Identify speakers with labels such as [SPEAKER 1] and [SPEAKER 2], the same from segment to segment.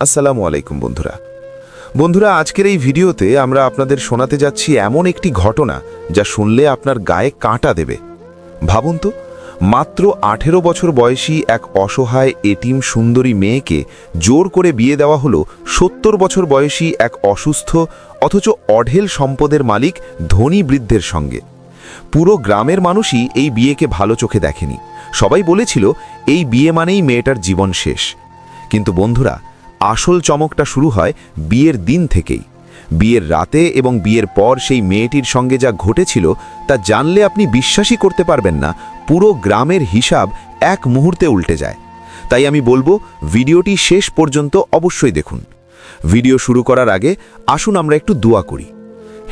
[SPEAKER 1] আসসালামু আলাইকুম বন্ধুরা। বন্ধুরা, আজকের এই ভিডিওতে আমরা আপনাদের শোনাতে যাচ্ছি এমন একটি ঘটনা যা শুনলে আপনার গায়ে কাঁটা দেবে। ভাবুন তো, মাত্র আঠেরো বছর বয়সী এক অসহায় এটিম সুন্দরী মেয়েকে জোর করে বিয়ে দেওয়া হলো সত্তর বছর বয়সী এক অসুস্থ, অথচ অঢেল সম্পদের মালিক ধনী বৃদ্ধের সঙ্গে। পুরো গ্রামের মানুষই এই বিয়েকে ভালো চোখে দেখেনি। সবাই বলেছিল, এই বিয়ে মানেই মেয়েটার জীবন শেষ। কিন্তু বন্ধুরা আসল চমকটা শুরু হয় বিয়ের দিন থেকেই। বিয়ের রাতে এবং বিয়ের পর সেই মেয়েটির সঙ্গে যা ঘটেছিল তা জানলে আপনি বিশ্বাসই করতে পারবেন না, পুরো গ্রামের হিসাব এক মুহূর্তে উল্টে যায়। তাই আমি বলব, ভিডিওটি শেষ পর্যন্ত অবশ্যই দেখুন। ভিডিও শুরু করার আগে আসুন আমরা একটু দোয়া করি।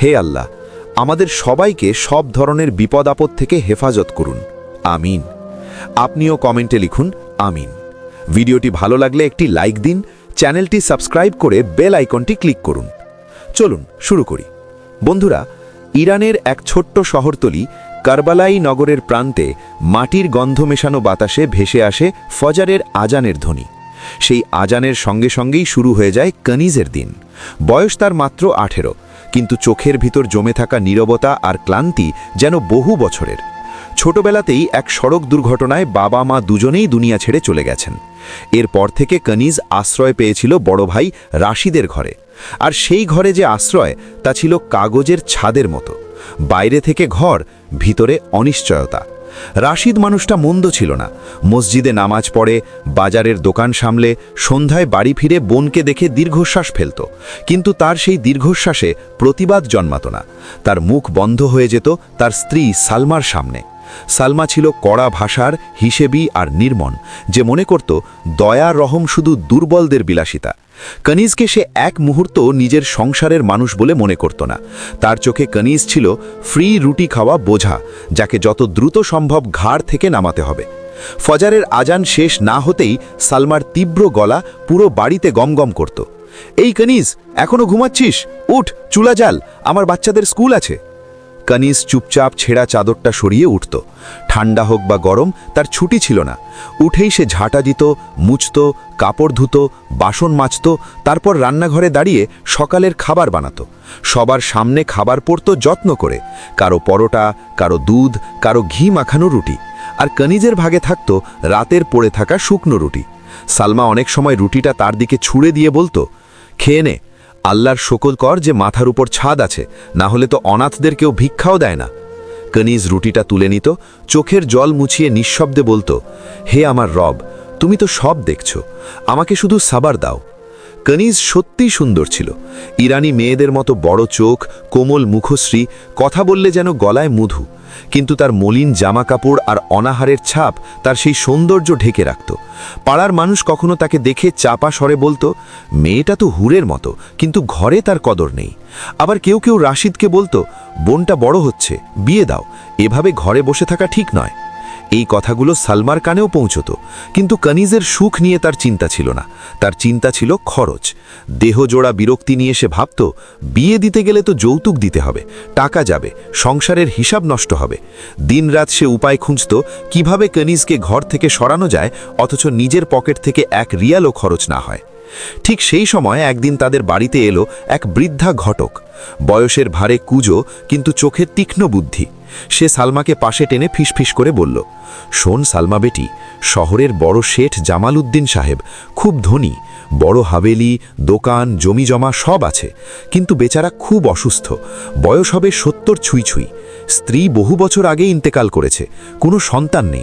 [SPEAKER 1] হে আল্লাহ, আমাদের সবাইকে সব ধরনের বিপদ আপদ থেকে হেফাজত করুন। আমিন। আপনিও কমেন্টে লিখুন, আমিন। ভিডিওটি ভালো লাগলে একটি লাইক দিন চ্যানেলটি সাবস্ক্রাইব করে বেল আইকনটি ক্লিক করুন। চলুন, শুরু করি। বন্ধুরা, ইরানের এক ছোট্ট শহরতলি কারবালাই নগরের প্রান্তে মাটির গন্ধ মেশানো বাতাসে ভেসে আসে ফজারের আজানের ধ্বনি। সেই আজানের সঙ্গে সঙ্গেই শুরু হয়ে যায় কনিজের দিন। বয়স তার মাত্র আঠেরো, কিন্তু চোখের ভিতর জমে থাকা নীরবতা আর ক্লান্তি যেন বহু বছরের। ছোটবেলাতেই এক সড়ক দুর্ঘটনায় বাবা মা দুজনেই দুনিয়া ছেড়ে চলে গেছেন। এরপর থেকে কনিজ আশ্রয় পেয়েছিল বড় ভাই রাশিদের ঘরে। আর সেই ঘরে যে আশ্রয়, তা ছিল কাগজের ছাদের মতো। বাইরে থেকে ঘর, ভিতরে অনিশ্চয়তা। রাশিদ মানুষটা মন্দ ছিল না। মসজিদে নামাজ পড়ে, বাজারের দোকান সামলে, সন্ধ্যায় বাড়ি ফিরে বোনকে দেখে দীর্ঘশ্বাস ফেলত। কিন্তু তার সেই দীর্ঘশ্বাসে প্রতিবাদ জন্মাত না। তার মুখ বন্ধ হয়ে যেত তার স্ত্রী সালমার সামনে। সালমা ছিল কড়া ভাষার, হিসেবি আর নির্মন যে মনে করত দয়া রহম শুধু দুর্বলদের বিলাসিতা। কনিজকে সে এক মুহূর্ত নিজের সংসারের মানুষ বলে মনে করত না। তার চোখে কনিজ ছিল ফ্রি রুটি খাওয়া বোঝা, যাকে যত দ্রুত সম্ভব ঘাড় থেকে নামাতে হবে। ফজারের আজান শেষ না হতেই সালমার তীব্র গলা পুরো বাড়িতে গমগম করত। এই কনিজ, এখনও ঘুমাচ্ছিস? উঠ চুলা জাল আমার বাচ্চাদের স্কুল আছে। কনিজ চুপচাপ ছেঁড়া চাদরটা সরিয়ে উঠত। ঠান্ডা হোক বা গরম, তার ছুটি ছিল না। উঠেই সে ঝাঁটা দিত, মুছত, কাপড় ধুতো, বাসন মাজত, তারপর রান্নাঘরে দাঁড়িয়ে সকালের খাবার বানাত। সবার সামনে খাবার পড়তো যত্ন করে, কারও পরোটা, কারও দুধ, কারও ঘি মাখানো রুটি। আর কনিজের ভাগে থাকত রাতের পড়ে থাকা শুকনো রুটি। সালমা অনেক সময় রুটিটা তার দিকে ছুঁড়ে দিয়ে বলতো, খেয়ে নে। আল্লাহর শকল কর যে মাথার উপর ছাদ আছে, না হলে তো অনাথদের কেউ ভিক্ষাও দেয় না। কনিজ রুটিটা তুলে নিত, চোখের জল মুছিয়ে নিঃশব্দে বলতো, হে আমার রব, তুমি তো সব দেখছ, আমাকে শুধু সাবার দাও। কনিজ সত্যিই সুন্দর ছিল। ইরানি মেয়েদের মতো বড় চোখ, কোমল মুখশ্রী, কথা বললে যেন গলায় মধু। কিন্তু তার মলিন জামা কাপড় আর অনাহারের ছাপ তার সেই সৌন্দর্য ঢেকে রাখত। পাড়ার মানুষ কখনো তাকে দেখে চাপা স্বরে বলতো, মেয়েটা তো হুরের মতো, কিন্তু ঘরে তার কদর নেই। আবার কেউ কেউ রাশিদকে বলতো, বোনটা বড় হচ্ছে, বিয়ে দাও, এভাবে ঘরে বসে থাকা ঠিক নয়। এই কথাগুলো সালমার কানেও পৌঁছত, কিন্তু কনিজের সুখ নিয়ে তার চিন্তা ছিল না। তার চিন্তা ছিল খরচ। দেহজোড়া বিরক্তি নিয়ে সে ভাবত, বিয়ে দিতে গেলে তো যৌতুক দিতে হবে, টাকা যাবে, সংসারের হিসাব নষ্ট হবে। দিনরাত সে উপায় খুঁজত, কীভাবে কনিজকে ঘর থেকে সরানো যায়, অথচ নিজের পকেট থেকে এক রিয়ালও খরচ না হয়। ঠিক সেই সময় একদিন তাদের বাড়িতে এলো এক বৃদ্ধা ঘটক। বয়সের ভারে কুজো, কিন্তু চোখের তীক্ষ্ণ বুদ্ধি। সে সালমাকে পাশে টেনে ফিসফিস করে বলল, শোন সালমা বেটি, শহরের বড় শেঠ জামাল উদ্দিন সাহেব খুব ধনী, বড় হাভেলি, দোকান, জমি জমা সব আছে, কিন্তু বেচারা খুব অসুস্থ, বয়স হবে সত্তর ছুঁই ছুঁই। স্ত্রী বহু বছর আগে ইন্তেকাল করেছে। কোনো সন্তান নেই।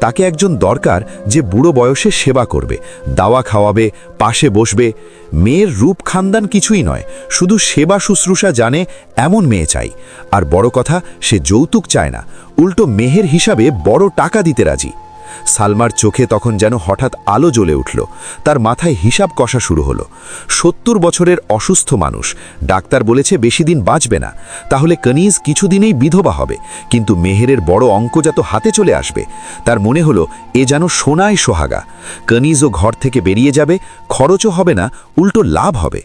[SPEAKER 1] তাকে একজন দরকার যে বুড়ো বয়সে সেবা করবে, দাওয়া খাওয়াবে, পাশে বসবে। মেয়ের রূপ খানদান কিছুই নয়, শুধু সেবা শুশ্রূষা জানে এমন মেয়ে চাই। আর বড় কথা, সে যৌতুক চায় না। উল্টো মেহের হিসাবে বড় টাকা দিতে রাজি। সালমার চোখে তখন যেন হঠাৎ আলো জ্বলে উঠল। তার মাথায় হিসাব কষা শুরু হলো। সত্তর বছরের অসুস্থ মানুষ। ডাক্তার বলেছে বেশি দিন বাঁচবে না। তাহলে কনিজ কিছুদিনেই বিধবা হবে। কিন্তু মেহেরের বড় অঙ্ক যত হাতে চলে আসবে। তার মনে হলো, এ যেন সোনায় সোহাগা। কনিজও ঘর থেকে বেরিয়ে যাবে, খরচও হবে না, উল্টো লাভ হবে।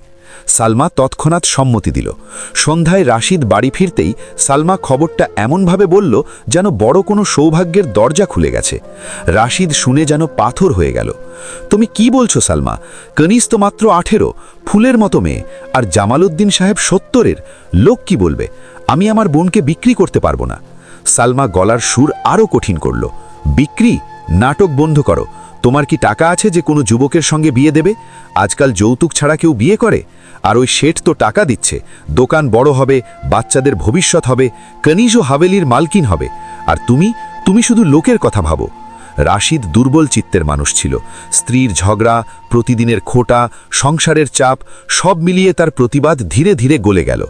[SPEAKER 1] সালমা তৎক্ষণাৎ সম্মতি দিল। সন্ধ্যায় রাশিদ বাড়ি ফিরতেই সালমা খবরটা এমনভাবে বলল যেন বড় কোনো সৌভাগ্যের দরজা খুলে গেছে। রাশিদ শুনে যেন পাথর হয়ে গেল। তুমি কি বলছো সালমা? কনিস তো মাত্র আঠেরো, ফুলের মতো মেয়ে, আর জামালউদ্দিন সাহেব সত্তরের, লোক কি বলবে? আমি আমার বোনকে বিক্রি করতে পারব না। সালমা গলার সুর আরও কঠিন করল। বিক্রি? নাটক বন্ধ করো। তোমার কি টাকা আছে যে কোনো যুবকের সঙ্গে বিয়ে দেবে? আজকাল যৌতুক ছাড়া কেউ বিয়ে করে? আর ওই শেঠ তো টাকা দিচ্ছে। দোকান বড় হবে, বাচ্চাদের ভবিষ্যৎ হবে, কনিজ ও হাভেলির মালকিন হবে। আর তুমি তুমি শুধু লোকের কথা ভাবো। রাশিদ দুর্বল চিত্তের মানুষ ছিল। স্ত্রীর ঝগড়া, প্রতিদিনের খোটা, সংসারের চাপ, সব মিলিয়ে তার প্রতিবাদ ধীরে ধীরে গলে গেল।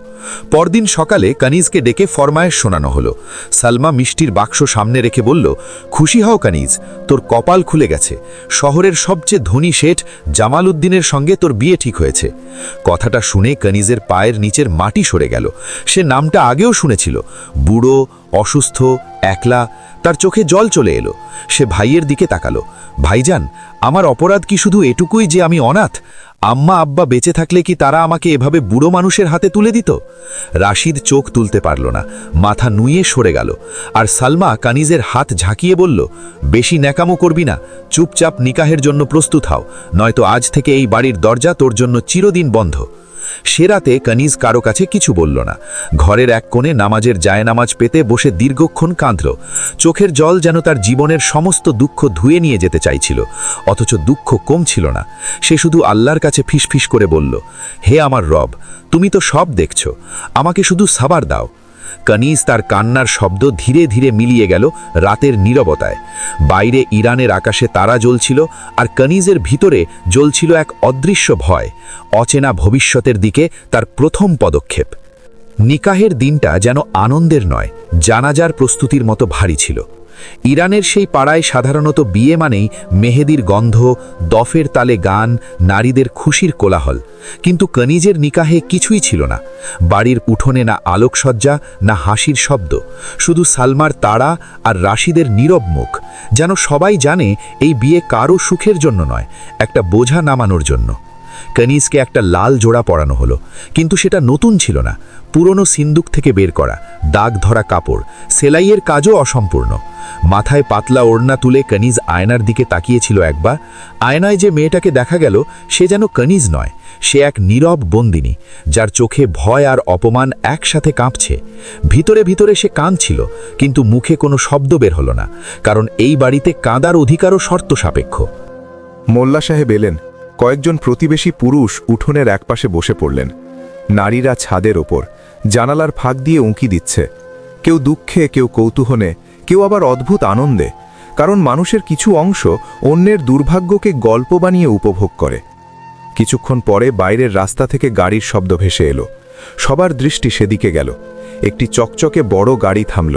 [SPEAKER 1] পরদিন সকালে কানিজকে ডেকে ফরমায়েশ শোনানো হলো। সালমা মিষ্টির বাক্স সামনে রেখে বলল, খুশি হও কানিজ, তোর কপাল খুলে গেছে। শহরের সবচেয়ে ধনী শেঠ জামাল উদ্দিনের সঙ্গে তোর বিয়ে ঠিক হয়েছে কথাটা শুনে কানিজের পায়ের নিচের মাটি সরে গেল। সে নামটা আগেও শুনেছিল, বুড়ো অসুস্থ, একলা, তার চোখে জল চলে এলো। সে ভাইয়ের দিকে তাকালো। ভাইজান, আমার অপরাধ কি শুধু এটুকুই যে আমি অনাথ? আম্মা, আব্বা বেঁচে থাকলে কি তারা আমাকে এভাবে বুড়ো মানুষের হাতে তুলে দিত? রাশিদ চোখ তুলতে পারল না। মাথা নুয়ে সরে গেল। আর সালমা কানিজের হাত ঝাঁকিয়ে বলল, বেশি ন্যাকামো করবি না। চুপচাপ নিকাহের জন্য প্রস্তুত হও। নয়তো আজ থেকে এই বাড়ির দরজা তোর জন্য চিরদিন বন্ধ। সে রাতে কনিজ কারও কাছে কিছু বলল না। ঘরের এক কোণে নামাজের জায়নামাজ পেতে বসে দীর্ঘক্ষণ কাঁদল। চোখের জল যেন তার জীবনের সমস্ত দুঃখ ধুয়ে নিয়ে যেতে চাইছিল, অথচ দুঃখ কম ছিল না। সে শুধু আল্লাহর কাছে ফিসফিস করে বলল, হে আমার রব, তুমি তো সব দেখছ। আমাকে শুধু সাবার দাও। কানিজ তার কান্নার শব্দ ধীরে ধীরে মিলিয়ে গেল রাতের নীরবতায়। বাইরে ইরানের আকাশে তারা জ্বলছিল আর কানিজের ভিতরে জ্বলছিল এক অদৃশ্য ভয়, অচেনা ভবিষ্যতের দিকে তার প্রথম পদক্ষেপ। নিকাহের দিনটা যেন আনন্দের নয়, জানাজার প্রস্তুতির মতো ভারী ছিল। ইরানের সেই পাড়ায় সাধারণত বিয়ে মানেই মেহেদির গন্ধ, দফের তালে গান, নারীদের খুশির কোলাহল। কিন্তু কনিজের নিকাহে কিছুই ছিল না। বাড়ির উঠোনে না আলোকসজ্জা, না হাসির শব্দ। শুধু সালমার তাড়া আর রাশিদের নীরব মুখ। যেন সবাই জানে এই বিয়ে কারও সুখের জন্য নয়, একটা বোঝা নামানোর জন্য। কনিজকে একটা লাল জোড়া পরানো হলো। কিন্তু সেটা নতুন ছিল না। পুরনো সিন্দুক থেকে বের করা, দাগ ধরা কাপড়, সেলাইয়ের কাজও অসম্পূর্ণ। মাথায় পাতলা ওড়না তুলে কনিজ আয়নার দিকে তাকিয়েছিল একবার। আয়নায় যে মেয়েটাকে দেখা গেল, সে যেন কনিজ নয়, সে এক নীরব বন্দিনী, যার চোখে ভয় আর অপমান একসাথে কাঁপছে। ভিতরে ভিতরে সে কাঁদছিল, কিন্তু মুখে কোনো শব্দ বের হলো না, কারণ এই বাড়িতে কাঁদার অধিকারও শর্ত সাপেক্ষ
[SPEAKER 2] মোল্লা সাহেব এলেন। কয়েকজন প্রতিবেশী পুরুষ উঠোনের একপাশে বসে পড়লেন। নারীরা ছাদের ওপর, জানালার ফাঁক দিয়ে উঁকি দিচ্ছে। কেউ দুঃখে, কেউ কৌতূহলে কেউ আবার অদ্ভুত আনন্দে, কারণ মানুষের কিছু অংশ অন্যের দুর্ভাগ্যকে গল্প বানিয়ে উপভোগ করে। কিছুক্ষণ পরে বাইরের রাস্তা থেকে গাড়ির শব্দ ভেসে এলো। সবার দৃষ্টি সেদিকে গেল। একটি চকচকে বড় গাড়ি থামল,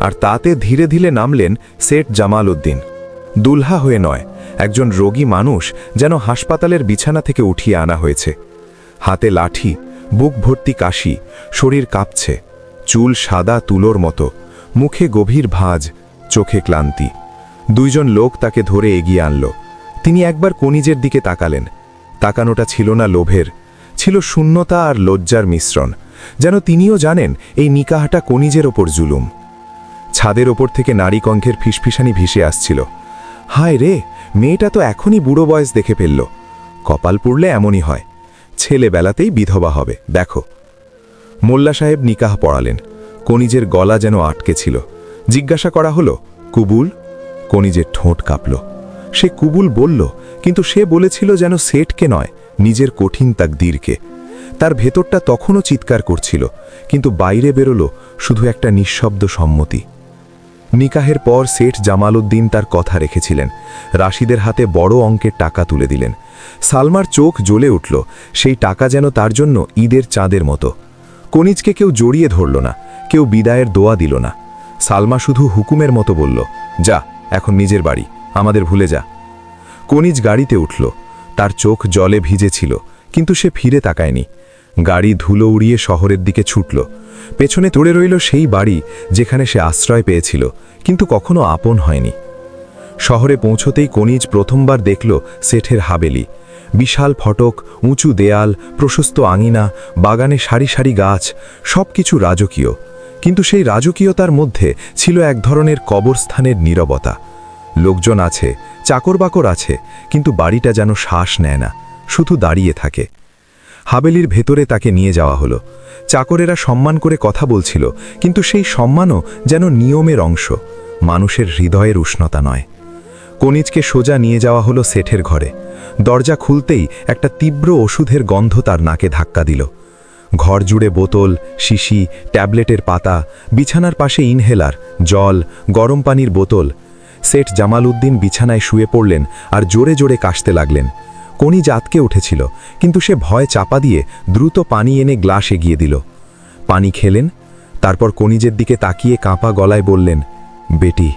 [SPEAKER 2] আর তাতে ধীরে ধীরে নামলেন সেট জামাল উদ্দিন। দুলহা হয়ে নয় একজন রোগী মানুষ যেন হাসপাতালের বিছানা থেকে উঠিয়ে আনা হয়েছে। হাতে লাঠি, বুক ভর্তি কাশি, শরীর কাঁপছে, চুল সাদা তুলোর মতো, মুখে গভীর ভাঁজ, চোখে ক্লান্তি। দুইজন লোক তাকে ধরে এগিয়ে আনল। তিনি একবার কনিজের দিকে তাকালেন। তাকানোটা ছিল না লোভের, ছিল শূন্যতা আর লজ্জার মিশ্রণ। যেন তিনিও জানেন এই নিকাহাটা কনিজের ওপর জুলুম। ছাদের ওপর থেকে নারী কঙ্খের ফিসফিসানি ভিসে আসছিল। হায় রে, মেয়েটা তো এখনই বুড়ো বয়স দেখে ফেলল। কপাল পুড়লে এমনই হয়। ছেলেবেলাতেই বিধবা হবে, দেখো। মোল্লা সাহেব নিকাহ পড়ালেন। কনিজের গলা যেন আটকে ছিল। জিজ্ঞাসা করা হলো, কুবুল? কনিজের ঠোঁট কাঁপল। সে কুবুল বলল, কিন্তু সে বলেছিল যেন সেটকে নয়, নিজের কঠিন তাকদীরকে। তার ভেতরটা তখনও চিৎকার করছিল, কিন্তু বাইরে বেরোলো শুধু একটা নিঃশব্দ সম্মতি নিকাহের পর শেঠ জামাল উদ্দিন তার কথা রেখেছিলেন। রাশিদের হাতে বড় অঙ্কের টাকা তুলে দিলেন। সালমার চোখ জ্বলে উঠল, সেই টাকা যেন তার জন্য ঈদের চাঁদের মতো। কনিজকে কেউ জড়িয়ে ধরল না, কেউ বিদায়ের দোয়া দিল না। সালমা শুধু হুকুমের মতো বলল, যা, এখন নিজের বাড়ি, আমাদের ভুলে যা। কনিজ গাড়িতে উঠল, তার চোখ জলে ভিজেছিল, কিন্তু সে ফিরে তাকায়নি। গাড়ি ধুলো উড়িয়ে শহরের দিকে ছুটল পেছনে তোড়ে রইল সেই বাড়ি যেখানে সে আশ্রয় পেয়েছিল, কিন্তু কখনো আপন হয়নি। শহরে পৌঁছতেই কনিজ প্রথমবার দেখল সেঠের হাবেলি।
[SPEAKER 3] বিশাল ফটক, উঁচু দেয়াল, প্রশস্ত আঙিনা, বাগানে সারি সারি গাছ সব কিছু রাজকীয়। কিন্তু সেই রাজকীয়তার মধ্যে ছিল এক ধরনের কবরস্থানের নীরবতা। লোকজন আছে, চাকরবাকর আছে, কিন্তু বাড়িটা যেন শ্বাস নেয় না, শুধু দাঁড়িয়ে থাকে। হাবেলির ভেতরে তাকে নিয়ে যাওয়া হলো। চাকরেরা সম্মান করে কথা বলছিল, কিন্তু সেই সম্মানও যেন নিয়মের অংশ। মানুষের হৃদয়ের উষ্ণতা নয়। কনিজকে সোজা নিয়ে যাওয়া হলো সেঠের ঘরে। দরজা খুলতেই একটা তীব্র ওষুধের গন্ধ তার নাকে ধাক্কা দিল। ঘর জুড়ে বোতল, শিশি, ট্যাবলেটের পাতা, বিছানার পাশে ইনহেলার, জল, গরম পানির বোতল। সেঠ জামাল উদ্দিন বিছানায় শুয়ে পড়লেন আর জোরে জোরে কাশতে লাগলেন। কনিজ জাতকে উঠেছিল, কিন্তু সে ভয় চাপা দিয়ে দ্রুত পানি এনে গ্লাস এগিয়ে দিল। পানি খেলেন, তারপর কনিজের দিকে তাকিয়ে কাঁপা গলায় বললেন, বেটি,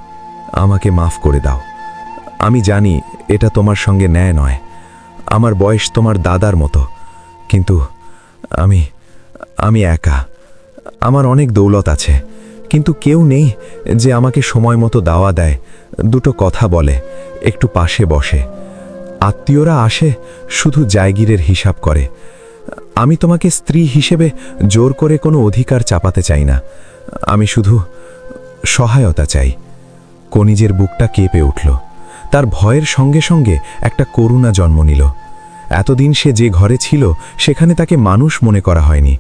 [SPEAKER 3] আমাকে মাফ করে দাও। আমি জানি এটা তোমার সঙ্গে ন্যায় নয়। আমার বয়স তোমার দাদার মতো, কিন্তু আমি আমি একা। আমার অনেক দৌলত আছে, কিন্তু কেউ নেই যে আমাকে সময় মতো দাওয়া দেয়, দুটো কথা বলে, একটু পাশে বসে। আত্মীয়রা আসে, শুধু জায়গিরের হিসাব করে। আমি তোমাকে স্ত্রী হিসেবে জোর করে কোনো অধিকার চাপাতে চাই না। আমি শুধু সহায়তা চাই। কনিজের বুকটা কেঁপে উঠল। তার ভয়ের সঙ্গে সঙ্গে একটা করুণা জন্ম নিল। এতদিন সে যে ঘরে ছিল, সেখানে তাকে মানুষ মনে করা হয়নি।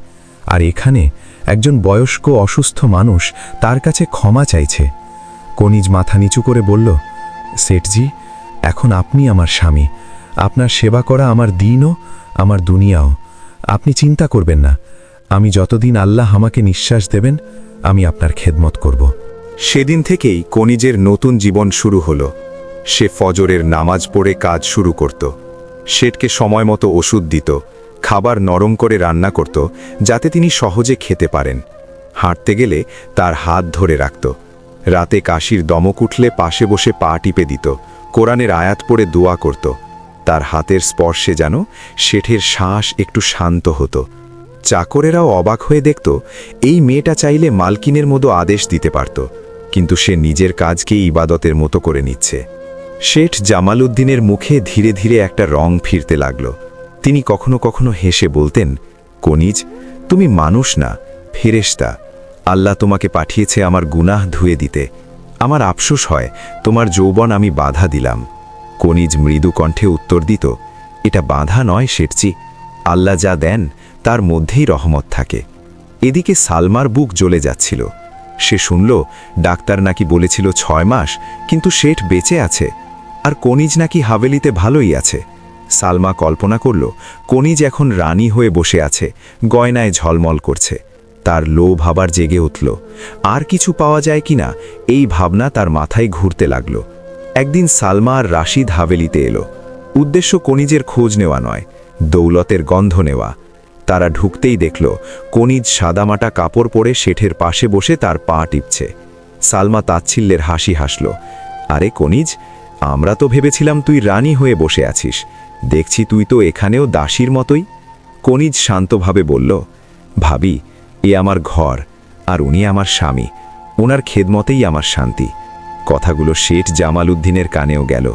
[SPEAKER 3] আর এখানে একজন বয়স্ক অসুস্থ মানুষ তার কাছে ক্ষমা চাইছে। কনিজ মাথা নিচু করে বলল, সেঠজি এখন আপনি আমার স্বামী। আপনার সেবা করা আমার দিনও, আমার দুনিয়াও। আপনি চিন্তা করবেন না। আমি যতদিন আল্লাহ আমাকে নিঃশ্বাস দেবেন, আমি আপনার খেদমত করব।
[SPEAKER 2] সেদিন থেকেই কনিজের নতুন জীবন শুরু হলো। সে ফজরের নামাজ পড়ে কাজ শুরু করত। শেঠকে সময় মতো ওষুধ দিত, খাবার নরম করে রান্না করত, যাতে তিনি সহজে খেতে পারেন। হাঁটতে গেলে তার হাত ধরে রাখত। রাতে কাশির দমক উঠলে পাশে বসে পা টিপে দিত। কোরআনের আয়াত পড়ে দোয়া করত। তার হাতের স্পর্শে যেন শেঠের শ্বাস একটু শান্ত হতো। চাকরেরাও অবাক হয়ে দেখত, এই মেয়েটা চাইলে মালকিনের মতো আদেশ দিতে পারত, কিন্তু সে নিজের কাজকে ইবাদতের মতো করে নিচ্ছে। শেঠ জামাল উদ্দিনের মুখে ধীরে ধীরে একটা রং ফিরতে লাগল। তিনি কখনো কখনো হেসে বলতেন, কনিজ, তুমি মানুষ না, ফেরেশতা। আল্লাহ তোমাকে পাঠিয়েছে আমার গুনাহ ধুয়ে দিতে। আমার আফসোস হয়, তোমার যৌবন আমি বাধা দিলাম। কনিজ মৃদু কণ্ঠে উত্তর দিত, এটা বাধা নয়, শেঠজি। আল্লাহ যা দেন, তার মধ্যেই রহমত থাকে। এদিকে সালমার বুক জ্বলে যাচ্ছিল। সে শুনল, ডাক্তার নাকি বলেছিল ছয় মাস, কিন্তু শেঠ বেঁচে আছে। আর কনিজ নাকি হাভেলিতে ভালোই আছে। সালমা কল্পনা করল, কনিজ এখন রানী হয়ে বসে আছে, গয়নায় ঝলমল করছে। তার লোভ আবার জেগে উঠল। আর কিছু পাওয়া যায় কিনা, এই ভাবনা তার মাথায় ঘুরতে লাগল। একদিন সালমা আর রাশিদ হাভেলিতে এলো। উদ্দেশ্য কনিজের খোঁজ নেওয়া নয়, দৌলতের গন্ধ নেওয়া। তারা ঢুকতেই দেখল কনিজ সাদামাটা কাপড় পরে শেঠের পাশে বসে তার পা টিপছে। সালমা তাচ্ছিল্যের হাসি হাসল, আরে কনিজ আমরা তো ভেবেছিলাম তুই রানী হয়ে বসে আছিস। দেখছি তুই তো এখানেও দাসীর মতোই। কনিজ শান্তভাবে বলল, ভাবি এ আমার ঘর, আর উনি আমার স্বামী। ওনার খেদমতেই আমার শান্তি। কথাগুলো শেঠ জামাল উদ্দিনের কানেও গেল।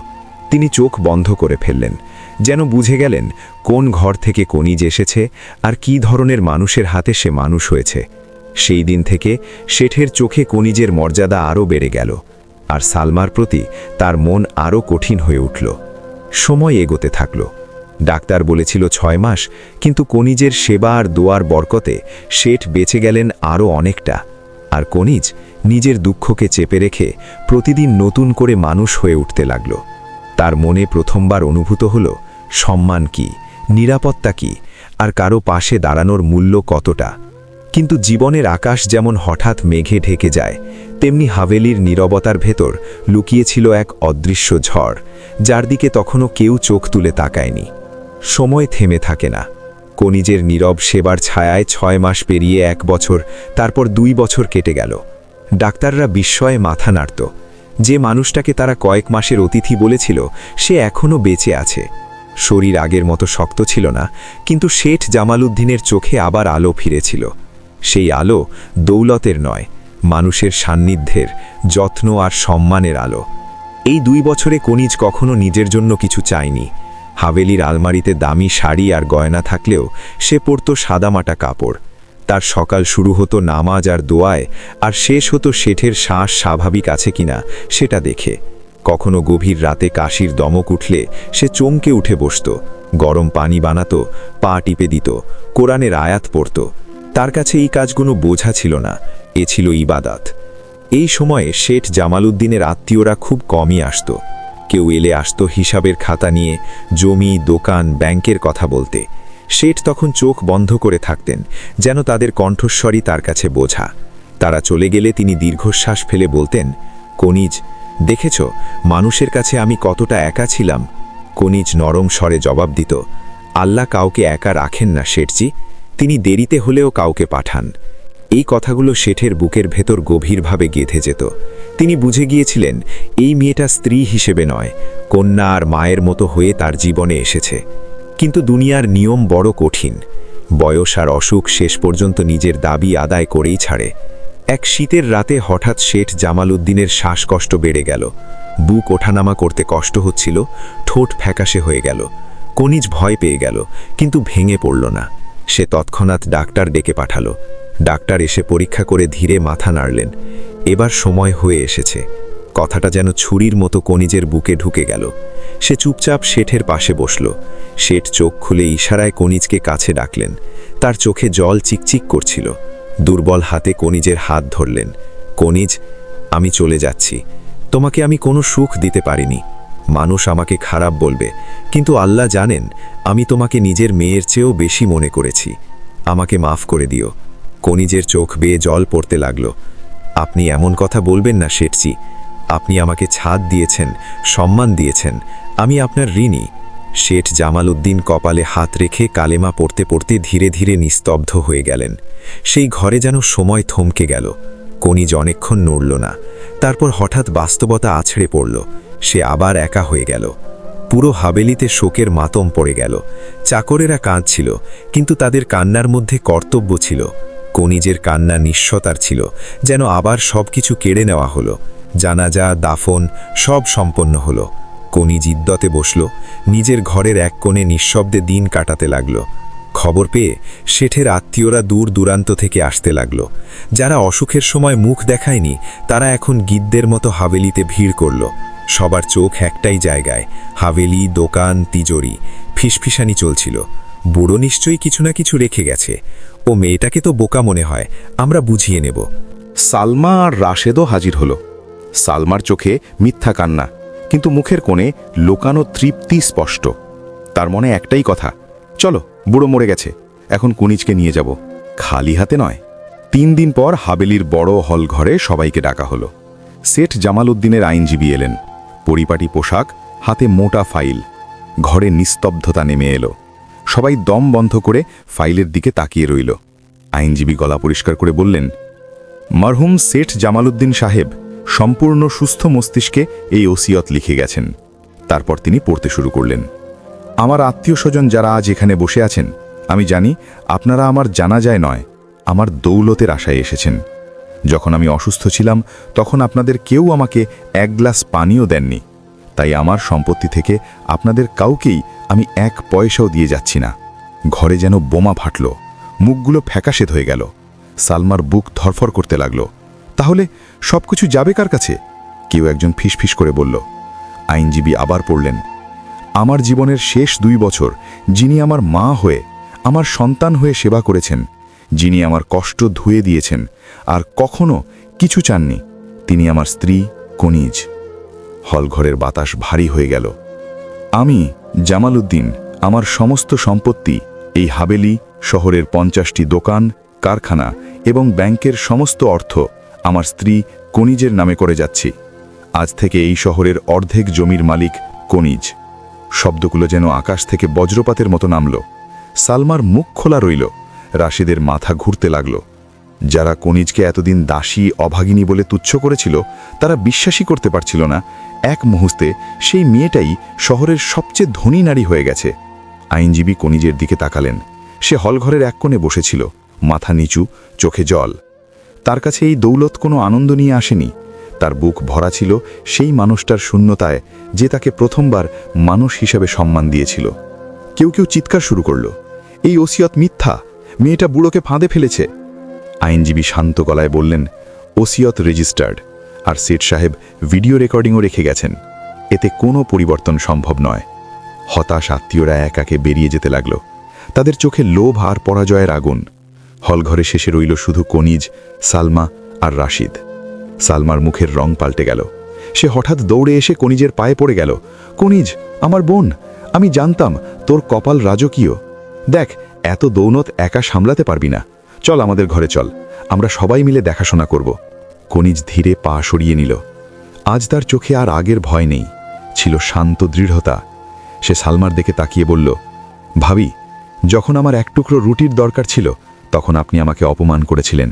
[SPEAKER 2] তিনি চোখ বন্ধ করে ফেললেন, যেন বুঝে গেলেন কোন ঘর থেকে কনিজ এসেছে আর কি ধরনের মানুষের হাতে সে মানুষ হয়েছে। সেই দিন থেকে শেঠের চোখে কনিজের মর্যাদা আরও বেড়ে গেল, আর সালমার প্রতি তার মন আরও কঠিন হয়ে উঠল। সময় এগোতে থাকল। ডাক্তার বলেছিল ছয় মাস, কিন্তু কনিজের সেবা আর দোয়ার বরকতে শেঠ বেঁচে গেলেন আরও অনেকটা। আর কনিজ নিজের দুঃখকে চেপে রেখে প্রতিদিন নতুন করে মানুষ হয়ে উঠতে লাগল। তার মনে প্রথমবার অনুভূত হল, সম্মান কি, নিরাপত্তা কি, আর কারও পাশে দাঁড়ানোর মূল্য কতটা। কিন্তু জীবনের আকাশ যেমন হঠাৎ মেঘে ঢেকে যায়, তেমনি হাভেলির নীরবতার ভেতর লুকিয়েছিল এক অদৃশ্য ঝড়, যার দিকে তখনও কেউ চোখ তুলে তাকায়নি। সময় থেমে থাকে না। কনিজের নীরব সেবার ছায়ায় ছয় মাস পেরিয়ে এক বছর, তারপর দুই বছর কেটে গেল। ডাক্তাররা বিস্ময়ে মাথা নাড়ত। যে মানুষটাকে তারা কয়েক মাসের অতিথি বলেছিল, সে এখনও বেঁচে আছে। শরীর আগের মতো শক্ত ছিল না, কিন্তু শেঠ জামালউদ্দিনের চোখে আবার আলো ফিরেছিল। সেই আলো দৌলতের নয়, মানুষের সান্নিধ্যের, যত্ন আর সম্মানের আলো। এই দুই বছরে কনিজ কখনো নিজের জন্য কিছু চায়নি। হাভেলির আলমারিতে দামি শাড়ি আর গয়না থাকলেও সে পরত সাদামাটা কাপড়। তার সকাল শুরু হতো নামাজ আর দোয়ায়, আর শেষ হতো শেঠের শ্বাস স্বাভাবিক আছে কিনা সেটা দেখে। কখনো গভীর রাতে কাশির দমক উঠলে সে চমকে উঠে বসত, গরম পানি বানাতো, পা টিপে দিত, কোরআনের আয়াত পড়ত। তার কাছে এই কাজগুলো বোঝা ছিল না, এ ছিল ইবাদাত। এই সময়ে শেঠ জামালউদ্দিনের আত্মীয়রা খুব কমই আসত। কেউ এলে আসতো হিসাবের খাতা নিয়ে জমি, দোকান, ব্যাংকের কথা বলতে। শেঠ তখন চোখ বন্ধ করে থাকতেন, যেন তাদের কণ্ঠস্বরই তার কাছে বোঝা। তারা চলে গেলে তিনি দীর্ঘশ্বাস ফেলে বলতেন, কনিজ, দেখেছ, মানুষের কাছে আমি কতটা একা ছিলাম? কনিজ নরম স্বরে জবাব দিত, আল্লাহ কাউকে একা রাখেন না, শেঠজি। তিনি দেরিতে হলেও কাউকে পাঠান। এই কথাগুলো শেঠের বুকের ভেতর গভীরভাবে গেঁথে যেত। তিনি বুঝে গিয়েছিলেন, এই মেয়েটা স্ত্রী হিসেবে নয়, কন্যা আর মায়ের মতো হয়ে তার জীবনে এসেছে। কিন্তু দুনিয়ার নিয়ম বড় কঠিন। বয়স আর অসুখ শেষ পর্যন্ত নিজের দাবি আদায় করেই ছাড়ে। এক শীতের রাতে হঠাৎ শেঠ জামাল উদ্দিনের শ্বাসকষ্ট বেড়ে গেল। বুক ওঠানামা করতে কষ্ট হচ্ছিল, ঠোঁট ফ্যাকাশে হয়ে গেল। কনিজ ভয় পেয়ে গেল, কিন্তু ভেঙে পড়ল না। সে তৎক্ষণাৎ ডাক্তার ডেকে পাঠালো। ডাক্তার এসে পরীক্ষা করে ধীরে মাথা নাড়লেন। এবার সময় হয়ে এসেছে। কথাটা যেন ছুরির মতো কনিজের বুকে ঢুকে গেল। সে চুপচাপ শেঠের পাশে বসল। শেঠ চোখ খুলে ইশারায় কনিজকে কাছে ডাকলেন। তার চোখে জল চিকচিক করছিল। দুর্বল হাতে কনিজের হাত ধরলেন। কনিজ আমি চলে যাচ্ছি। তোমাকে আমি কোনো সুখ দিতে পারিনি। মানুষ আমাকে খারাপ বলবে, কিন্তু আল্লাহ জানেন, আমি তোমাকে নিজের মেয়ের চেয়েও বেশি মনে করেছি। আমাকে মাফ করে দিও। কনিজের চোখ বেয়ে জল পড়তে লাগল। আপনি এমন কথা বলবেন না, শেঠজি। আপনি আমাকে ছাদ দিয়েছেন, সম্মান দিয়েছেন। আমি আপনার ঋণী। শেঠ জামাল উদ্দিন কপালে হাত রেখে কালেমা পড়তে পড়তে ধীরে ধীরে নিস্তব্ধ হয়ে গেলেন। সেই ঘরে যেন সময় থমকে গেল। কনিজ অনেকক্ষণ নড়ল না। তারপর হঠাৎ বাস্তবতা আছড়ে পড়ল। সে আবার একা হয়ে গেল। পুরো হাবেলিতে শোকের মাতম পড়ে গেল। চাকরেরা কাঁদছিল, কিন্তু তাদের কান্নার মধ্যে কর্তব্য ছিল। কনিজের কান্না নিঃস্বতার ছিল, যেন আবার সবকিছু কেড়ে নেওয়া হলো। জানাজা, দাফন সব সম্পন্ন হলো। কনিজ ইদ্যতে বসল, নিজের ঘরের এক কোণে নিঃশব্দে দিন কাটাতে লাগল। খবর পেয়ে শেঠের আত্মীয়রা দূর দূরান্ত থেকে আসতে লাগল। যারা অসুখের সময় মুখ দেখায়নি, তারা এখন গিদ্দের মতো হাভেলিতে ভিড় করল। সবার চোখ একটাই জায়গায়, হাভেলি, দোকান, তিজোরি, ফিসফিসানি চলছিল। বুড়ো নিশ্চয়ই কিছু না কিছু রেখে গেছে। ও মেয়েটাকে তো বোকা মনে হয়, আমরা বুঝিয়ে নেব।
[SPEAKER 4] সালমা আর রাশেদও হাজির হলো। সালমার চোখে মিথ্যা কান্না, কিন্তু মুখের কোণে লোকানো তৃপ্তি স্পষ্ট। তার মনে একটাই কথা, চলো, বুড়ো মরে গেছে, এখন কুনিজকে নিয়ে যাব। খালি হাতে নয়, তিন দিন পর হাবেলির বড় হল ঘরে সবাইকে ডাকা হলো। সেঠ জামাল উদ্দিনের আইনজীবী এলেন। পরিপাটি পোশাক, হাতে মোটা ফাইল। ঘরে নিস্তব্ধতা নেমে এলো। সবাই দম বন্ধ করে ফাইলের দিকে তাকিয়ে রইল। আইনজীবী গলা পরিষ্কার করে বললেন, মরহুম সেঠ জামালউদ্দিন সাহেব সম্পূর্ণ সুস্থ মস্তিষ্কে এই ওসিয়ত লিখে গেছেন। তারপর তিনি পড়তে শুরু করলেন, আমার আত্মীয় স্বজন যারা আজ এখানে বসে আছেন, আমি জানি আপনারা আমার জানা যায় নয়, আমার দৌলতের আশায় এসেছেন। যখন আমি অসুস্থ ছিলাম, তখন আপনাদের কেউ আমাকে এক গ্লাস পানিও দেননি। তাই আমার সম্পত্তি থেকে আপনাদের কাউকেই আমি এক পয়সাও দিয়ে যাচ্ছি না। ঘরে যেন বোমা ফাটল, মুখগুলো ফ্যাকাশেদ হয়ে গেল। সালমার বুক ধরফর করতে লাগল। তাহলে সবকিছু যাবে কার কাছে? কেউ একজন ফিসফিস করে বলল। আইনজীবী আবার পড়লেন। আমার জীবনের শেষ দুই বছর যিনি আমার মা হয়ে, আমার সন্তান হয়ে সেবা করেছেন, যিনি আমার কষ্ট ধুয়ে দিয়েছেন, আর কখনো কিছু চাননি। তিনি আমার স্ত্রী, কনিজ। হলঘরের বাতাস ভারী হয়ে গেল। আমি, জামালউদ্দিন, আমার সমস্ত সম্পত্তি, এই হাবেলি, শহরের পঞ্চাশটি দোকান, কারখানা এবং ব্যাংকের সমস্ত অর্থ আমার স্ত্রী কনিজের নামে করে যাচ্ছি। আজ থেকে এই শহরের অর্ধেক জমির মালিক কনিজ শব্দগুলো যেন আকাশ থেকে বজ্রপাতের মতো নামল। সালমার মুখ খোলা রইল। রাশিদের মাথা ঘুরতে লাগল। যারা কনিজকে এতদিন দাসী, অভাগিনী বলে তুচ্ছ করেছিল, তারা বিশ্বাসই করতে পারছিল না। এক মুহূর্তে সেই মেয়েটাই শহরের সবচেয়ে ধনী নারী হয়ে গেছে। আইনজীবী কনিজের দিকে তাকালেন। সে হলঘরের এক কোণে বসেছিল, মাথা নিচু, চোখে জল। তার কাছে এই দৌলত কোনো আনন্দ নিয়ে আসেনি। তার বুক ভরা ছিল সেই মানুষটার শূন্যতায়, যে তাকে প্রথমবার মানুষ হিসেবে সম্মান দিয়েছিল। কেউ কেউ চিৎকার শুরু করল, এই ওসিয়ত মিথ্যা! মেয়েটা বুড়োকে ফাঁদে ফেলেছে! আইনজীবী শান্ত গলায় বললেন, ওসিয়ত রেজিস্টার্ড। আর সেট সাহেব ভিডিও রেকর্ডিংও রেখে গেছেন। এতে কোনো পরিবর্তন সম্ভব নয়। হতাশ আত্মীয়রা একাকে বেরিয়ে যেতে লাগল। তাদের চোখে লোভ আর পরাজয়ের আগুন। হলঘরে শেষে রইল শুধু কনিজ, সালমা আর রাশিদ। সালমার মুখের রং পাল্টে গেল। সে হঠাৎ দৌড়ে এসে কনিজের পায়ে পড়ে গেল। কনিজ, আমার বোন, আমি জানতাম তোর কপাল রাজকীয়। দেখ, এত দৌনত একা সামলাতে পারবি না। চল আমাদের ঘরে চল, আমরা সবাই মিলে দেখাশোনা করব। কনিজ ধীরে পা সরিয়ে নিল। আজ তার চোখে আর আগের ভয় নেই, ছিল শান্ত দৃঢ়তা। সে সালমার দিকে তাকিয়ে বলল, ভাবি, যখন আমার এক টুকরো রুটির দরকার ছিল, তখন আপনি আমাকে অপমান করেছিলেন।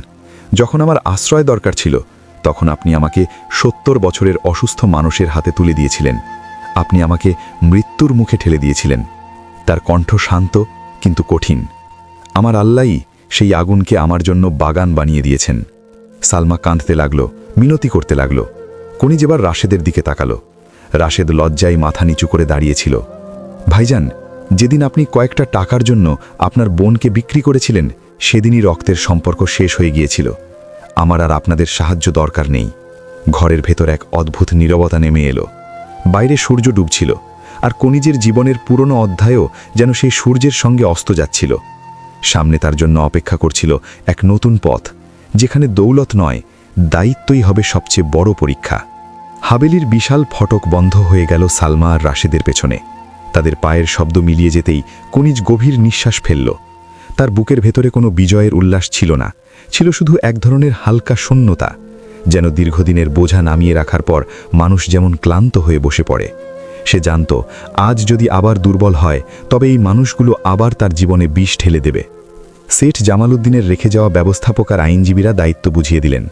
[SPEAKER 4] যখন আমার আশ্রয় দরকার ছিল, তখন আপনি আমাকে সত্তর বছরের অসুস্থ মানুষের হাতে তুলে দিয়েছিলেন। আপনি আমাকে মৃত্যুর মুখে ঠেলে দিয়েছিলেন। তার কণ্ঠ শান্ত কিন্তু কঠিন। আমার আল্লাহই সেই আগুনকে আমার জন্য বাগান বানিয়ে দিয়েছেন। সালমা কাঁদতে লাগল, মিনতি করতে লাগল। কনি যেবার রাশেদের দিকে তাকালো। রাশেদ লজ্জায় মাথা নিচু করে দাঁড়িয়েছিল। ভাইজান, যেদিন আপনি কয়েকটা টাকার জন্য আপনার বোনকে বিক্রি করেছিলেন, সেদিনই রক্তের সম্পর্ক শেষ হয়ে গিয়েছিল। আমার আর আপনাদের সাহায্য দরকার নেই। ঘরের ভেতর এক অদ্ভুত নীরবতা নেমে এলো। বাইরে সূর্য ডুবছিল, আর কনিজের জীবনের পুরনো অধ্যায়ও যেন সেই সূর্যের সঙ্গে অস্ত যাচ্ছিল। সামনে তার জন্য অপেক্ষা করছিল এক নতুন পথ, যেখানে দৌলত নয়, দায়িত্বই হবে সবচেয়ে বড় পরীক্ষা। হাবেলির বিশাল ফটক বন্ধ হয়ে গেল সালমা আর রাশেদের পেছনে। তাদের পায়ের শব্দ মিলিয়ে যেতেই কনিজ গভীর নিঃশ্বাস ফেলল। তার বুকের ভেতরে কোনো বিজয়ের উল্লাস ছিল না, ছিল শুধু এক ধরনের হালকা শূন্যতা, যেন দীর্ঘদিনের বোঝা নামিয়ে রাখার পর মানুষ যেমন ক্লান্ত হয়ে বসে পড়ে। সে জানত, আজ যদি আবার দুর্বল হয়, তবে এই মানুষগুলো আবার তার জীবনে বিষ ঠেলে দেবে। সেঠ জামালউদ্দিনের রেখে যাওয়া ব্যবস্থাপকার আইনজীবীরা দায়িত্ব বুঝিয়ে দিলেন।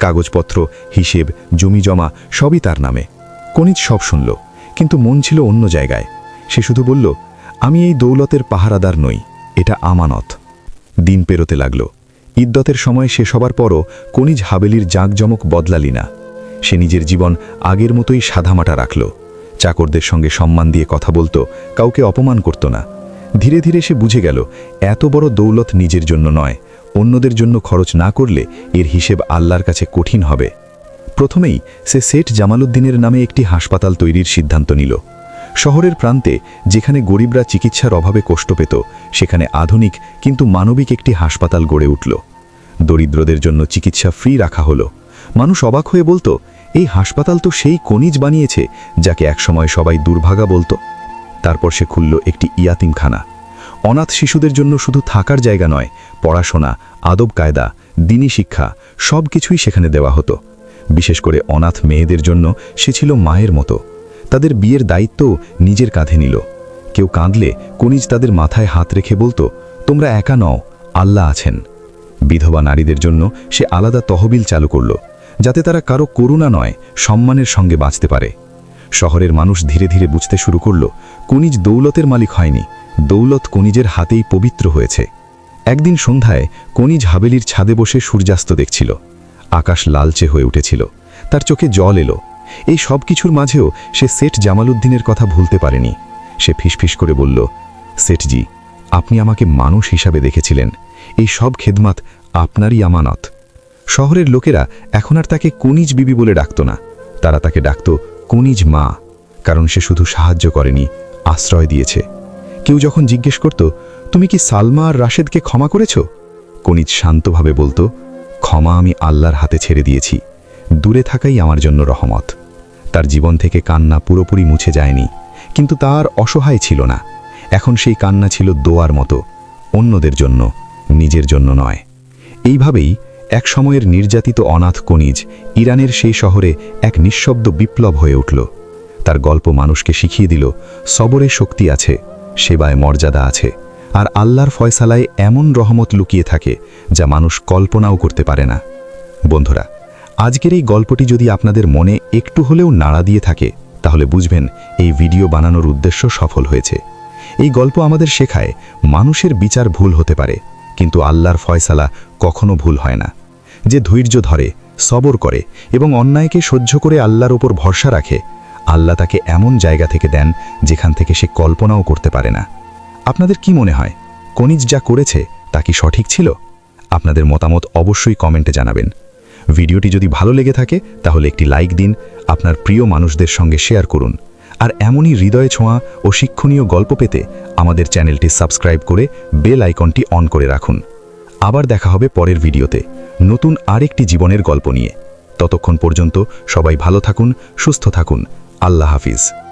[SPEAKER 4] কাগজপত্র, হিসেব, জমি জমা সবই তার নামে। কনিজ সব শুনল, কিন্তু মন ছিল অন্য জায়গায়। সে শুধু বলল, আমি এই দৌলতের পাহারাদার নই, এটা আমানত। দিন পেরোতে লাগল। ইদ্যতের সময় শেষ হবার পরও কনিজ হাবেলির জাঁকজমক বদলালি না। সে নিজের জীবন আগের মতোই সাধামাটা রাখল। চাকরদের সঙ্গে সম্মান দিয়ে কথা বলতো, কাউকে অপমান করত না। ধীরে ধীরে সে বুঝে গেল, এত বড় দৌলত নিজের জন্য নয়, অন্যদের জন্য খরচ না করলে এর হিসেব আল্লাহর কাছে কঠিন হবে। প্রথমেই সে সেট জামালউদ্দিনের নামে একটি হাসপাতাল তৈরির সিদ্ধান্ত নিল। শহরের প্রান্তে, যেখানে গরিবরা চিকিৎসার অভাবে কষ্ট পেত, সেখানে আধুনিক কিন্তু মানবিক একটি হাসপাতাল গড়ে উঠল। দরিদ্রদের জন্য চিকিৎসা ফ্রি রাখা হলো। মানুষ অবাক হয়ে বলতো এই হাসপাতাল তো সেই কনিজ বানিয়েছে, যাকে একসময় সবাই দুর্ভাগা বলতো। তারপর সে খুলল একটি ইয়াতিমখানা। অনাথ শিশুদের জন্য শুধু থাকার জায়গা নয়, পড়াশোনা, আদব কায়দা, দিনী শিক্ষা সব কিছুই সেখানে দেওয়া হতো। বিশেষ করে অনাথ মেয়েদের জন্য সে ছিল মায়ের মতো। তাদের বিয়ের দায়িত্ব নিজের কাঁধে নিল। কেউ কাঁদলে কনিজ তাদের মাথায় হাত রেখে বলতো, তোমরা একা নও, আল্লাহ আছেন। বিধবা নারীদের জন্য সে আলাদা তহবিল চালু করল। যাতে তারা কারও করুণা নয়, সম্মানের সঙ্গে বাঁচতে পারে। শহরের মানুষ ধীরে ধীরে বুঝতে শুরু করল, কনিজ দৌলতের মালিক হয়নি, দৌলত কনিজের হাতেই পবিত্র হয়েছে। একদিন সন্ধ্যায় কনিজ হাবেলির ছাদে বসে সূর্যাস্ত দেখছিল। আকাশ লালচে হয়ে উঠেছিল, তার চোখে জল এলো। এই সব কিছুর মাঝেও সে সেট জামালউদ্দিনের কথা ভুলতে পারেনি। সে ফিসফিস করে বলল সেটজি আপনি আমাকে মানুষ হিসাবে দেখেছিলেন। এই সব খেদমাত আপনারই আমানত। শহরের লোকেরা এখন আর তাকে কনিজ বিবি বলে ডাকত না। তারা তাকে ডাকত কনিজ মা, কারণ সে শুধু সাহায্য করেনি, আশ্রয় দিয়েছে। কেউ যখন জিজ্ঞেস করত, তুমি কি সালমা আর রাশেদকে ক্ষমা করেছ? কনিজ শান্তভাবে বলতো, ক্ষমা আমি আল্লাহর হাতে ছেড়ে দিয়েছি। দূরে থাকাই আমার জন্য রহমত। তার জীবন থেকে কান্না পুরোপুরি মুছে যায়নি, কিন্তু তার অসহায় ছিল না। এখন সেই কান্না ছিল দোয়ার মতো, অন্যদের জন্য, নিজের জন্য নয়। এইভাবেই এক সময়ের নির্যাতিত অনাথ কনিজ ইরানের সেই শহরে এক নিঃশব্দ বিপ্লব হয়ে উঠল। তার গল্প মানুষকে শিখিয়ে দিল, সবরে শক্তি আছে, সেবায় মর্যাদা আছে, আর আল্লাহর ফয়সালায় এমন রহমত লুকিয়ে থাকে যা মানুষ কল্পনাও করতে পারে না। বন্ধুরা, আজকের এই গল্পটি যদি আপনাদের মনে একটু হলেও নাড়া দিয়ে থাকে, তাহলে বুঝবেন এই ভিডিও বানানোর উদ্দেশ্য সফল হয়েছে। এই গল্প আমাদের শেখায় মানুষের বিচার ভুল হতে পারে কিন্তু আল্লাহর ফয়সালা কখনো ভুল হয় না। যে ধৈর্য ধরে, সবর করে এবং অন্যায়কে সহ্য করে আল্লাহর ওপর ভরসা রাখে, আল্লাহ তাকে এমন জায়গা থেকে দেন যেখান থেকে সে কল্পনাও করতে পারে না। আপনাদের কি মনে হয়, কনিজ যা করেছে তা কি সঠিক ছিল? আপনাদের মতামত অবশ্যই কমেন্টে জানাবেন। ভিডিওটি যদি ভালো লেগে থাকে, তাহলে একটি লাইক দিন, আপনার প্রিয় মানুষদের সঙ্গে শেয়ার করুন। আর এমনই হৃদয় ছোঁয়া ও শিক্ষণীয় গল্প পেতে আমাদের চ্যানেলটি সাবস্ক্রাইব করে বেল আইকনটি অন করে রাখুন। আবার দেখা হবে পরের ভিডিওতে। নতুন আরেকটি জীবনের গল্প নিয়ে। ততক্ষণ পর্যন্ত সবাই ভালো থাকুন, সুস্থ থাকুন। আল্লাহ হাফিজ।